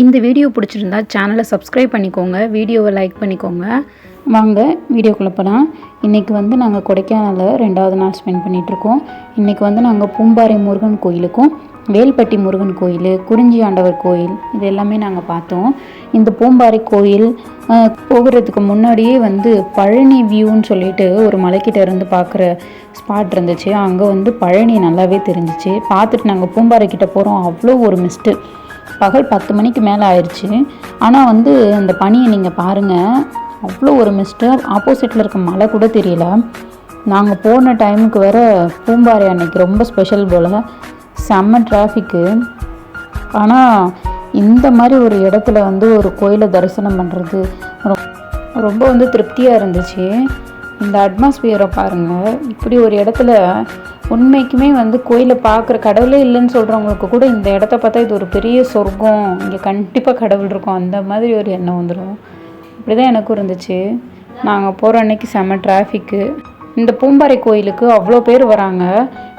இந்த வீடியோ பிடிச்சிருந்தா சேனலை சப்ஸ்கிரைப் பண்ணிக்கோங்க வீடியோவை லைக் பண்ணிக்கோங்க. வாங்க வீடியோக்குள்ளே போகலாம் இன்றைக்கி வந்து நாங்கள் கொடைக்கானலில் ரெண்டாவது நாள் ஸ்பெண்ட் பண்ணிகிட்ருக்கோம் இன்றைக்கி வந்து நாங்கள் பூம்பாறை முருகன் கோயிலுக்கும் வேல்பட்டி முருகன் கோயில் குறிஞ்சி ஆண்டவர் கோயில் இது எல்லாமே நாங்கள் பார்த்தோம். இந்த பூம்பாறை கோயில் போகிறதுக்கு முன்னாடியே வந்து பழனி வியூன்னு சொல்லிட்டு ஒரு மலைக்கிட்ட இருந்து பார்க்குற ஸ்பாட் இருந்துச்சு. அங்கே வந்து பழனி நல்லாவே தெரிஞ்சிச்சு. பார்த்துட்டு நாங்கள் பூம்பாறை கிட்டே போகிறோம் அவ்வளோ ஒரு மிஸ்ட்டு பகல் பத்து மணிக்கு மேலே ஆயிடுச்சு ஆனால் வந்து அந்த பனியை நீங்கள் பாருங்கள் அவ்வளோ ஒரு மிஸ்டர் ஆப்போசிட்டில் இருக்க மழை கூட தெரியல. நாங்கள் போன டைமுக்கு வர பூம்பாறை அன்னைக்கு ரொம்ப ஸ்பெஷல் போல். செம்ம டிராஃபிக்கு ஆனால் இந்த மாதிரி ஒரு இடத்துல வந்து ஒரு கோயிலை தரிசனம் பண்ணுறது ரொம்ப வந்து திருப்தியாக இருந்துச்சு. இந்த அட்மாஸ்பியரை பாருங்கள் இப்படி ஒரு இடத்துல உண்மைக்குமே வந்து கோயிலை பார்க்குற கடவுளே இல்லைன்னு சொல்கிறவங்களுக்கு கூட இந்த இடத்த பார்த்தா இது ஒரு பெரிய சொர்க்கம். இங்கே கண்டிப்பாக கடவுள் இருக்கும். அந்த மாதிரி ஒரு எண்ணம் வந்துடும் இப்படி தான் எனக்கும் இருந்துச்சு. நாங்கள் போகிற அன்னைக்கு செம்ம டிராஃபிக்கு இந்த பூம்பாறை கோயிலுக்கு அவ்வளோ பேர் வராங்க.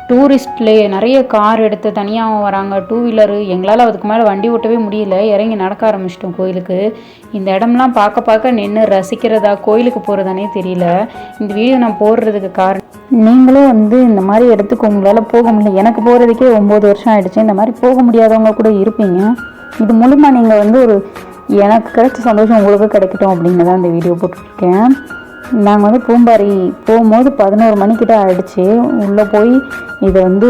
டூரிஸ்ட்லேயே நிறைய கார் எடுத்து தனியாக வராங்க. டூ வீலரு எங்களால் அதுக்கு மேலே வண்டி ஓட்டவே முடியல. இறங்கி நடக்க ஆரம்பிச்சிட்டோம் கோயிலுக்கு. இந்த இடம்லாம் பார்க்க பார்க்க நின்று ரசிக்கிறதா கோயிலுக்கு போகிறதானே தெரியல. இந்த வீடியோ நான் போடுறதுக்கு காரணம் நீங்களும் வந்து இந்த மாதிரி இடத்துக்கு உங்களால் போக முடியல. எனக்கு போகிறதுக்கே ஒம்பது வருஷம் ஆகிடுச்சு இந்த மாதிரி போக முடியாதவங்க கூட இருப்பீங்க. இது மூலிமா நீங்கள் வந்து ஒரு எனக்கு கிடைச்ச சந்தோஷம் உங்களுக்கு கிடைக்கட்டும் அப்படின்னு தான் இந்த வீடியோ போட்டிருக்கேன். நாங்கள் வந்து பூம்பாரி போகும்போது பதினோரு மணிக்கிட்ட ஆயிடுச்சு. உள்ளே போய் இது வந்து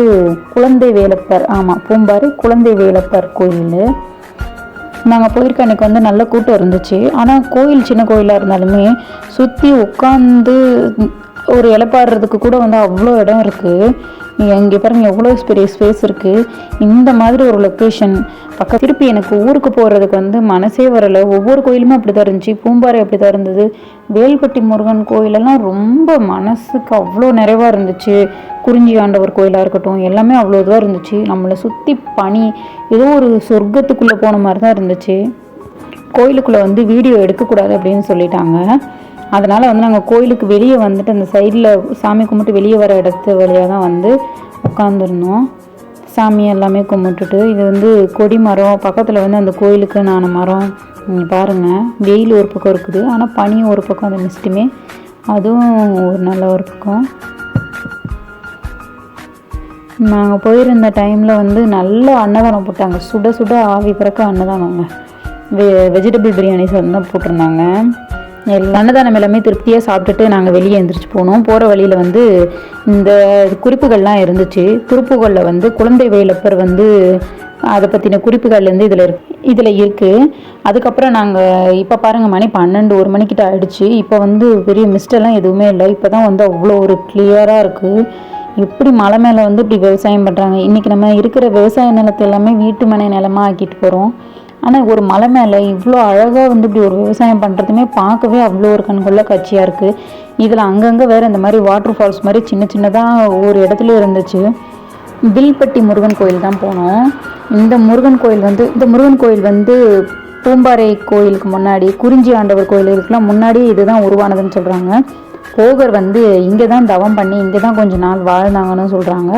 குழந்தை வேலப்பர் ஆமாம் பூம்பாரி குழந்தை வேலப்பர் கோயில். நாங்கள் போயிருக்க அன்றைக்கி வந்து நல்ல கூட்டம் இருந்துச்சு. ஆனால் கோயில் சின்ன கோயிலாக இருந்தாலுமே சுற்றி உட்காந்து ஒரு இலப்பாடுறதுக்கு கூட வந்து அவ்வளோ இடம் இருக்குது இங்கே பாருங்க எவ்வளோ பெரிய ஸ்பேஸ் இருக்குது இந்த மாதிரி ஒரு லொக்கேஷன் பக்கம் திருப்பி எனக்கு ஊருக்கு போகிறதுக்கு வந்து மனசே வரலை. ஒவ்வொரு கோயிலுமே அப்படி தான் இருந்துச்சு. பூம்பாறை அப்படி தான் இருந்தது. வேல்பட்டி முருகன் கோயிலெல்லாம் ரொம்ப மனசுக்கு அவ்வளோ நிறைவாக இருந்துச்சு. குறிஞ்சி ஆண்டவர் கோயிலாக இருக்கட்டும் எல்லாமே அவ்வளோ இதுவாக இருந்துச்சு. நம்மளை சுற்றி பனி ஏதோ ஒரு சொர்க்கத்துக்குள்ளே போன மாதிரி தான் இருந்துச்சு. கோயிலுக்குள்ளே வந்து வீடியோ எடுக்கக்கூடாது அப்படின்னு சொல்லிட்டாங்க. அதனால் வந்து நாங்கள் கோயிலுக்கு வெளியே வந்துட்டு அந்த சைடில் சாமி கும்பிட்டு வெளியே வர இடத்து வழியாக தான் வந்து உட்காந்துருந்தோம் சாமி எல்லாமே கும்பிட்டுட்டு இது வந்து கொடி மரம் பக்கத்தில் வந்து அந்த கோயிலுக்கு நான மரம் பாருங்கள் வெயில் ஒரு பக்கம் இருக்குது ஆனால் பனி ஒரு பக்கம் அந்த மிஸ்ட்டுமே. அதுவும் ஒரு நல்ல ஒரு பக்கம். நாங்கள் போயிருந்த டைமில் வந்து நல்ல அன்னதானம் போட்டாங்க. சுட சுட ஆவி பிறக்க அன்னதானங்க. வெ வெஜிடபிள் பிரியாணி வந்து தான் போட்டிருந்தாங்க. அன்னதானம் எல்லாமே திருப்தியாக சாப்பிட்டுட்டு நாங்கள் வெளியே எழுந்திரிச்சு போனோம். போகிற வழியில் வந்து இந்த குறிப்புகள்லாம் இருந்துச்சு. குறிப்புகளில் வந்து குழந்தை வேலப்பர் வந்து அதை பற்றின குறிப்புகள்லேருந்து இதில் இருக்கு. இதில் இருக்குது அதுக்கப்புறம் நாங்கள் இப்போ பாருங்கள் மணி பன்னெண்டு ஒரு மணிக்கிட்ட ஆகிடுச்சு இப்போ வந்து பெரிய மிஸ்டெல்லாம் எதுவுமே இல்லை. இப்போ தான் வந்து அவ்வளோ ஒரு கிளியராக இருக்குது எப்படி மலை மேலே வந்து இப்படி விவசாயம் பண்ணுறாங்க இன்றைக்கி நம்ம இருக்கிற விவசாய நிலத்தை எல்லாமே வீட்டு மனை நிலமாக ஆக்கிட்டு போகிறோம் ஆனால் ஒரு மலை மேலே இவ்வளோ அழகாக வந்து இப்படி ஒரு விவசாயம் பண்ணுறதுமே பார்க்கவே அவ்வளோ ஒரு கண்கொள்ள காட்சியாக இருக்குது இதில் அங்கங்கே வேறு இந்த மாதிரி வாட்டர் ஃபால்ஸ் மாதிரி சின்ன சின்னதாக ஒரு இடத்துலையும் இருந்துச்சு. வில்பட்டி முருகன் கோயில் தான் போனோம். இந்த முருகன் கோயில் வந்து இந்த முருகன் கோயில் வந்து பூம்பாறை கோயிலுக்கு முன்னாடி குறிஞ்சி ஆண்டவர் கோயிலுக்குலாம் முன்னாடியே இதுதான் உருவானதுன்னு சொல்கிறாங்க போகர் வந்து இங்கே தான் தவம் பண்ணி இங்கே தான் கொஞ்ச நாள் வாழ்ந்தாங்கன்னு சொல்கிறாங்க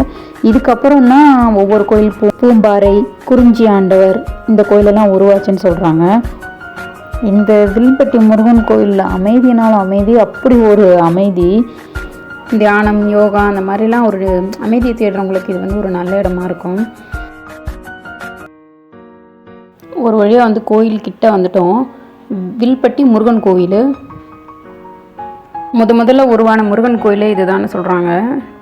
இதுக்கப்புறம் தான் ஒவ்வொரு கோயில் பூ பூம்பாறை குறிஞ்சி ஆண்டவர் இந்த கோயிலெல்லாம் உருவாச்சுன்னு சொல்கிறாங்க இந்த வில்பட்டி முருகன் கோயிலில் அமைதினாலும் அமைதி அப்படி ஒரு அமைதி. தியானம் யோகா அந்த மாதிரிலாம் ஒரு அமைதியை தேடுறவங்களுக்கு இது வந்து ஒரு நல்ல இடமா இருக்கும். ஒரு வழியாக வந்து கோயில்கிட்ட வந்துட்டோம். வில்பட்டி முருகன் கோயில். முத முதல்ல உருவான முருகன் கோயிலே இதுதான்னு சொல்கிறாங்க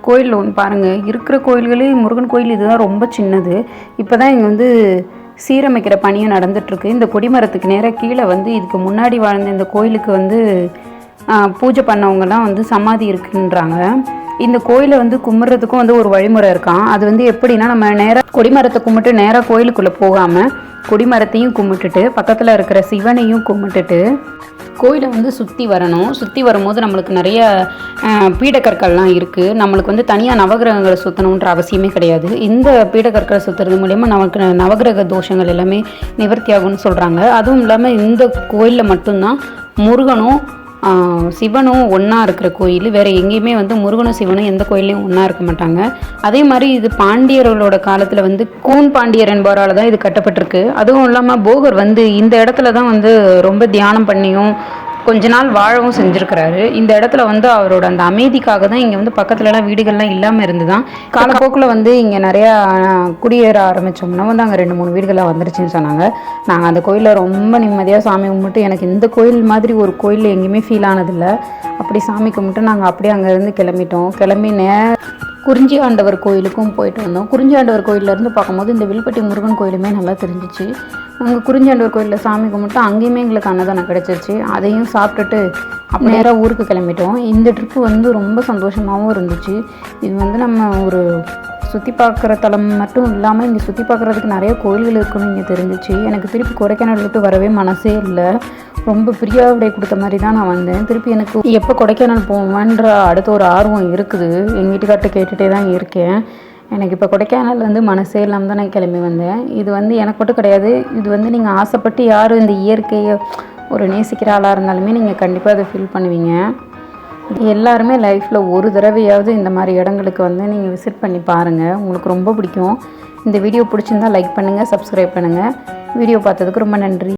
கோயிலில் ஒன்று பாருங்கள் இருக்கிற கோயில்களே முருகன் கோயில் இதுதான் ரொம்ப சின்னது. இப்போ தான் இங்கே வந்து சீரமைக்கிற பணியும் நடந்துட்டுருக்கு. இந்த கொடிமரத்துக்கு நேராக கீழே வந்து இதுக்கு முன்னாடி வாழ்ந்த இந்த கோயிலுக்கு வந்து பூஜை பண்ணவங்கலாம் வந்து சமாதி இருக்குன்றாங்க. இந்த கோயிலை வந்து கும்பிட்றதுக்கும் வந்து ஒரு வழிமுறை இருக்கான் அது வந்து எப்படின்னா நம்ம நேராக கொடிமரத்தை கும்பிட்டு நேராக கோயிலுக்குள்ளே போகாமல் கொடிமரத்தையும் கும்பிட்டுட்டு பக்கத்தில் இருக்கிற சிவனையும் கும்பிட்டுட்டு கோயிலை வந்து சுற்றி வரணும். சுற்றி வரும்போது நம்மளுக்கு நிறைய பீடக்கற்கள்லாம் இருக்குது நம்மளுக்கு வந்து தனியாக நவகிரகங்களை சுற்றணுன்ற அவசியமே கிடையாது. இந்த பீடக்கற்களை சுற்றுறது மூலயமா நமக்கு நவகிரக தோஷங்கள் எல்லாமே நிவர்த்தி ஆகும்னு சொல்கிறாங்க அதுவும் இல்லாமல் இந்த கோயிலில் மட்டும்தான் முருகனும் சிவனும் ஒன்றா இருக்கிற கோயில். வேறு எங்கேயுமே வந்து முருகனும் சிவனும் எந்த கோயிலையும் ஒன்றா இருக்க மாட்டாங்க. அதே மாதிரி இது பாண்டியர்களோட காலத்தில் வந்து கூன் பாண்டியர் என்பவரால் தான் இது கட்டப்பட்டிருக்கு. அதுவும் இல்லாமல் போகர் வந்து இந்த இடத்துல தான் வந்து ரொம்ப தியானம் பண்ணியும் கொஞ்ச நாள் வாழவும் செஞ்சுருக்கிறாரு. இந்த இடத்துல வந்து அவரோட அந்த அமைதிக்காக தான் இங்கே வந்து பக்கத்துலலாம் வீடுகள்லாம் இல்லாமல் இருந்துதான். காலப்போக்கில் வந்து இங்கே நிறையா குடியேற ஆரம்பித்தோம்னா வந்து அங்கே ரெண்டு மூணு வீடுகளாக வந்துருச்சுன்னு சொன்னாங்க. நாங்கள் அந்த கோயிலில் ரொம்ப நிம்மதியாக சாமி கும்பிட்டு எனக்கு இந்த கோயில் மாதிரி ஒரு கோயில் எங்கேயுமே ஃபீல் ஆனதில்லை. அப்படி சாமி கும்பிட்டு நாங்கள் அப்படியே அங்கேருந்து கிளம்பிட்டோம். கிளம்பி நே குறிஞ்சி ஆண்டவர் கோயிலுக்கும் போயிட்டு வந்தோம். குறிஞ்சி ஆண்டவர் கோயிலேருந்து பார்க்கும்போது இந்த வில்பட்டி முருகன் கோயிலுமே நல்லா தெரிஞ்சிச்சு. அங்கே குறிஞ்சண்டூர் கோயிலில் சாமி கும்பிட்டு அங்கேயுமே எங்களுக்கு அன்னதானம் கிடச்சிருச்சு. அதையும் சாப்பிட்டுட்டு அப்படி நேராக ஊருக்கு கிளம்பிட்டோம். இந்த ட்ரிப்பு வந்து ரொம்ப சந்தோஷமாகவும் இருந்துச்சு. இது வந்து நம்ம ஒரு சுற்றி பார்க்குற தளம் மட்டும் இல்லாமல் இங்கே சுற்றி பார்க்குறதுக்கு நிறைய கோயில்கள் இருக்குன்னு இங்கே தெரிஞ்சிச்சு. எனக்கு திருப்பி கொடைக்கானல் விட்டு வரவே மனசே இல்லை. ரொம்ப ஃப்ரீயாக விடை கொடுத்த மாதிரி தான் நான் வந்தேன். திருப்பி எனக்கு எப்போ கொடைக்கானல் போவேன்ற அடுத்த ஒரு ஆர்வம் இருக்குது. எங்கள் வீட்டுக்கார்ட்ட கேட்டுகிட்டே தான் இருக்கேன். எனக்கு இப்போ கொடைக்கானல் வந்து மனசே இல்லாமல் தான் நான் கிளம்பி வந்தேன். இது வந்து எனக்கு மட்டும் கிடையாது. இது வந்து நீங்கள் ஆசைப்பட்டு யாரும் இந்த இயற்கையை ஒரு நேசிக்கிற ஆளாக இருந்தாலுமே நீங்கள் கண்டிப்பாக அதை ஃபீல் பண்ணுவீங்க. எல்லாருமே லைஃப்பில் ஒரு தடவையாவது இந்த மாதிரி இடங்களுக்கு வந்து நீங்கள் விசிட் பண்ணி பாருங்கள் உங்களுக்கு ரொம்ப பிடிக்கும். இந்த வீடியோ பிடிச்சிருந்தா லைக் பண்ணுங்கள் சப்ஸ்கிரைப் பண்ணுங்கள் வீடியோ பார்த்ததுக்கு ரொம்ப நன்றி.